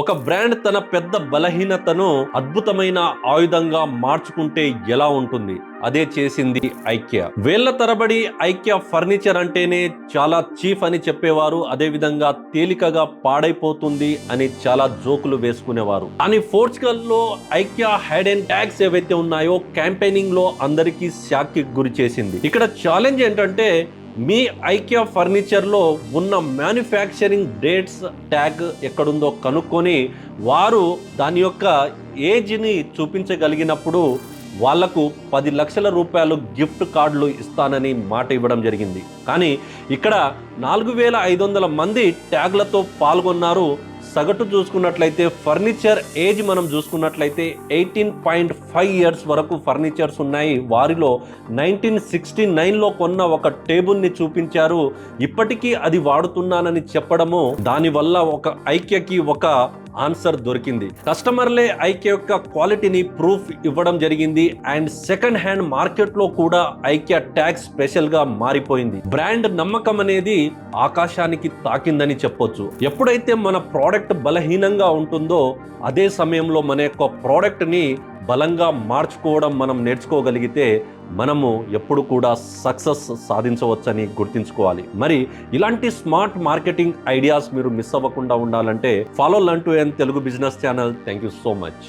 ఒక బ్రాండ్ తన పెద్ద బలహీనతను అద్భుతమైన ఆయుధంగా మార్చుకుంటే ఎలా ఉంటుంది? అదే చేసింది ఐక్య. వేళ్ళ తరబడి ఐక్య ఫర్నిచర్ అంటేనే చాలా చీఫ్ అని చెప్పేవారు. అదే విధంగా తేలికగా పాడైపోతుంది అని చాలా జోకులు వేసుకునేవారు. కానీ పోర్చుగల్లో ఐక్య హెడ్ అండ్ ట్యాగ్స్ ఏవైతే ఉన్నాయో క్యాంపెయినింగ్లో అందరికీ షాక్కి గురి చేసింది. ఇక్కడ ఛాలెంజ్ ఏంటంటే మీ ఐక్య ఫర్నిచర్లో ఉన్న మ్యానుఫ్యాక్చరింగ్ డేట్స్ ట్యాగ్ ఎక్కడుందో కనుక్కొని వారు దాని యొక్క ఏజ్ని చూపించగలిగినప్పుడు వాళ్ళకు పది లక్షల రూపాయలు గిఫ్ట్ కార్డులు ఇస్తానని మాట ఇవ్వడం జరిగింది. కానీ ఇక్కడ నాలుగు వేల ఐదు వందల మంది ట్యాగ్లతో పాల్గొన్నారు సగటు చూసుకున్నట్లయితే ఫర్నిచర్ ఏజ్ మనం చూసుకున్నట్లయితే ఎయిటీన్ పాయింట్ ఫైవ్ ఇయర్స్ వరకు ఫర్నిచర్స్ ఉన్నాయి. వారిలో నైన్టీన్ సిక్స్టీ నైన్లో కొన్న ఒక టేబుల్ని చూపించారు. ఇప్పటికీ అది వాడుతున్నానని చెప్పడము దానివల్ల ఒక ఐక్యకి ఒక ఆన్సర్ దొరికింది. కస్టమర్లే ఐక్య యొక్క క్వాలిటీని ప్రూఫ్ ఇవ్వడం జరిగింది. అండ్ సెకండ్ హ్యాండ్ మార్కెట్లో కూడా ఐక్య ట్యాగ్ స్పెషల్గా మారిపోయింది. బ్రాండ్ నమ్మకం అనేది ఆకాశానికి తాకిందని చెప్పొచ్చు. ఎప్పుడైతే మన ప్రోడక్ట్ బలహీనంగా ఉంటుందో అదే సమయంలో మన యొక్క ప్రోడక్ట్ని బలంగా మార్చుకోవడం మనం నేర్చుకోగలిగితే మనము ఎప్పుడు కూడా సక్సెస్ సాధించవచ్చని గుర్తుంచుకోవాలి. మరి ఇలాంటి స్మార్ట్ మార్కెటింగ్ ఐడియాస్ మీరు మిస్ అవ్వకుండా ఉండాలంటే follow లంటూ N Telugu business channel. Thank you so much.